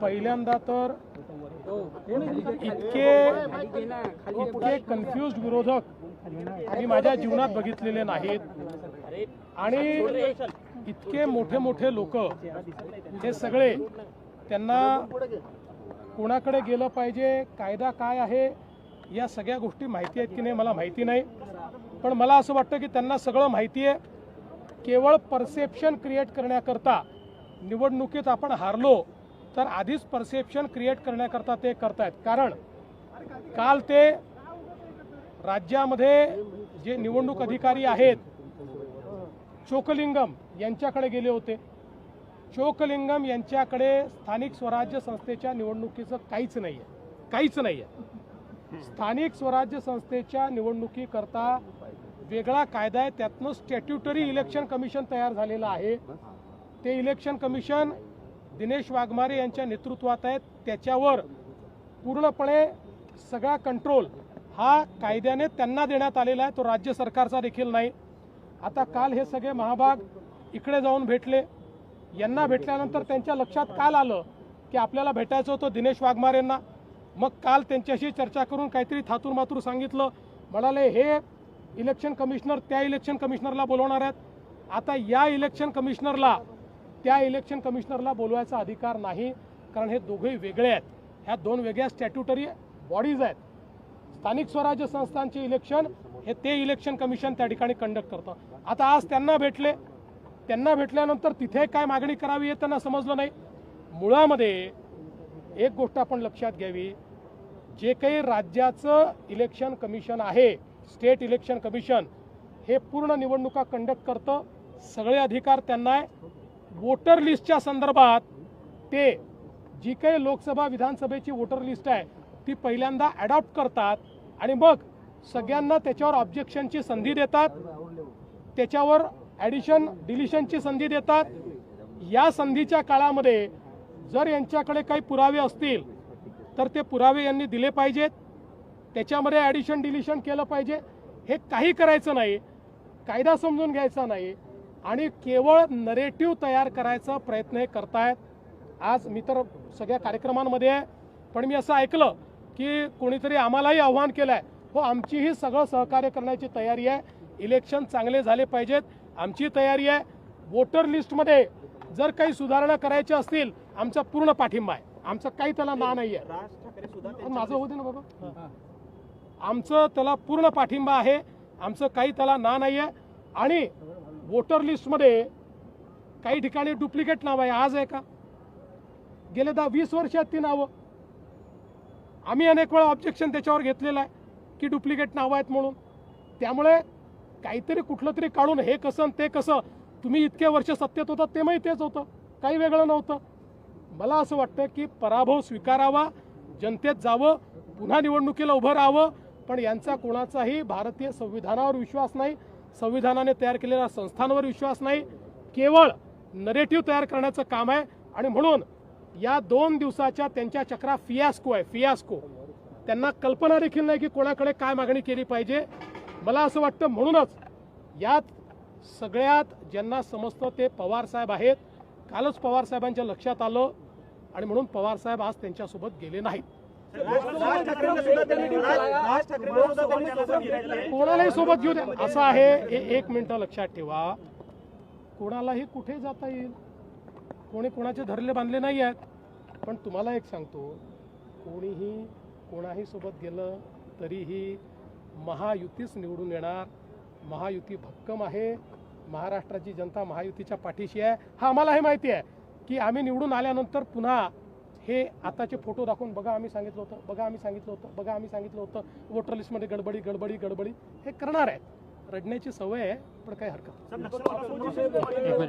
पहिल्यांदा तर इतके इतके कन्फ्युज विरोधक मी माझ्या जीवनात बघितलेले नाहीत. आणि इतके मोठे मोठे लोक हे सगळे त्यांना कोणाकडे गेलं पाहिजे कायदा काय आहे या सगळ्या गोष्टी माहिती आहेत की नाही मला माहिती नाही. पण मला असं वाटतं की त्यांना सगळं माहिती आहे. केवळ परसेप्शन क्रिएट करण्याकरता निवडणुकीत आपण हारलो तर आधीच परसेप्शन क्रिएट करण्याकरता ते करतायत. कारण काल ते राज्यामध्ये जे निवडणूक अधिकारी आहेत चोकलिंगम यांच्याकडे गेले होते. चोकलिंगम यांच्याकडे स्थानिक स्वराज्य संस्थेच्या निवडणुकीचं काहीच नाही आहे काहीच नाही आहे स्थानिक स्वराज्य संस्थेच्या निवडणुकीकरता वेगळा कायदा आहे. त्यातनं स्टॅट्युटरी इलेक्शन कमिशन तयार झालेलं आहे. ते इलेक्शन कमिशन दिनेश वाघमारे यांच्या नेतृत्वात आहेत. त्याच्यावर पूर्णपणे सगळा कंट्रोल हा कायद्याने त्यांना देण्यात आलेला आहे. तो राज्य सरकारचा देखील नाही. आता काल हे सगळे महाभाग इकडे जाऊन भेटले. यांना भेटल्यानंतर त्यांच्या लक्षात काल आलं की आपल्याला भेटायचं होतं दिनेश वाघमारेंना. मग काल त्यांच्याशी चर्चा करून काहीतरी थातूर मातूर सांगितलं. म्हणाले हे इलेक्शन कमिशनर त्या इलेक्शन कमिशनरला बोलवणार आहेत. आता या इलेक्शन कमिशनरला त्या इलेक्शन कमिशनरला बोलवायचा अधिकार नाही कारण हे दोघेही वेगळे आहेत. ह्या दोन वेगळ्या स्टॅट्युटरी बॉडीज आहेत. स्थानिक स्वराज्य संस्थांचे इलेक्शन हे ते इलेक्शन कमिशन त्या ठिकाणी कंडक्ट करतं. आता आज त्यांना भेटले. त्यांना भेटल्यानंतर तिथे काय मागणी करावी हे त्यांना समजलं नाही. मुळामध्ये एक गोष्ट आपण लक्षात घ्यावी. जे काही राज्याचं इलेक्शन कमिशन आहे स्टेट इलेक्शन कमिशन हे पूर्ण निवडणुका कंडक्ट करतं. सगळे अधिकार त्यांना आहे. वोटर लिस्टच्या संदर्भात ते जी काही लोकसभा विधानसभेची वोटर लिस्ट आहे ती पहिल्यांदा ॲडॉप्ट करतात आणि मग सगळ्यांना त्याच्यावर ऑब्जेक्शनची संधी देतात त्याच्यावर ॲडिशन डिलिशनची संधी देतात. या संधीच्या काळामध्ये जर यांच्याकडे काही पुरावे असतील तर ते पुरावे यांनी दिले पाहिजेत. त्याच्यामध्ये ॲडिशन डिलिशन केलं पाहिजे. हे काही करायचं नाही. कायदा समजून घ्यायचा नाही. आणि केवळ नरेटिव्ह तयार करायचा प्रयत्न हे करतायत. आज मी तर सगळ्या कार्यक्रमांमध्ये आहे पण मी असं ऐकलं की कोणीतरी आम्हालाही आव्हान केलं आहे हो आमचीही सगळं सहकार्य करण्याची तयारी आहे. इलेक्शन चांगले झाले पाहिजेत. आमची तयारी आहे. वोटर लिस्टमध्ये जर काही सुधारणा करायच्या असतील आमचा पूर्ण पाठिंबा आहे. आमचं काही त्याला ना नाही आहे माझं होते ना बाबा. आमचं त्याला पूर्ण पाठिंबा आहे. आमचं काही त्याला ना नाही आहे आणि वोटर लिस्टमध्ये काही ठिकाणी डुप्लिकेट नाव आहे. आज आहे का? गेले दहा वीस वर्षात ती नावं. आम्ही अनेक वेळा ऑब्जेक्शन त्याच्यावर घेतलेलं आहे की डुप्लिकेट नावं आहेत म्हणून. त्यामुळे काहीतरी कुठलं तरी काढून हे कसं ते कसं तुम्ही इतके वर्ष सत्तेत होता ते तेच होतं. काही वेगळं नव्हतं. मला असं वाटतं की पराभव स्वीकारावा जनतेत जावं पुन्हा निवडणुकीला उभं राहावं पण यांचा कोणाचाही भारतीय संविधानावर विश्वास नाही. संविधानाने तयार केलेल्या संस्थांवर विश्वास नाही केवळ नरेटिव्ह तयार करण्याचं काम आहे. आणि म्हणून या दोन दिवसाच्या त्यांच्या चक्रा फियास्को आहे फियास्को त्यांना कल्पना देखील नाही की कोणाकडे काय मागणी केली पाहिजे. मला असं वाटतं म्हणूनच यात सगळ्यात ज्यांना समजतं ते पवार साहेब आहेत. कालच पवार साहेबांच्या लक्षात आलं आणि म्हणून पवार साहेब आज त्यांच्यासोबत गेले नाहीत. कोणालाही सोबत घेऊ द्या. असं आहे. हे एक मिनिट लक्षात ठेवा. कोणालाही कुठे जाता येईल? कोणी कोणाचे धरले बांधले नाही आहेत. पण तुम्हाला एक सांगतो. कोणीही कोणाही सोबत गेलं तरीही महायुतीच निवडून येणार. महायुती भक्कम आहे. महाराष्ट्राची जनता महायुतीच्या पाठीशी आहे. हा आम्हालाही माहिती आहे की आम्ही निवडून आल्यानंतर पुन्हा हे आताचे फोटो दाखवून बघा आम्ही सांगितलं होतं बघा आम्ही सांगितलं होतं बघा आम्ही सांगितलं होतं वोटर लिस्टमध्ये गडबडी गडबडी गडबडी हे करणार आहेत रडण्याची सवय आहे पण काही हरकत नाही.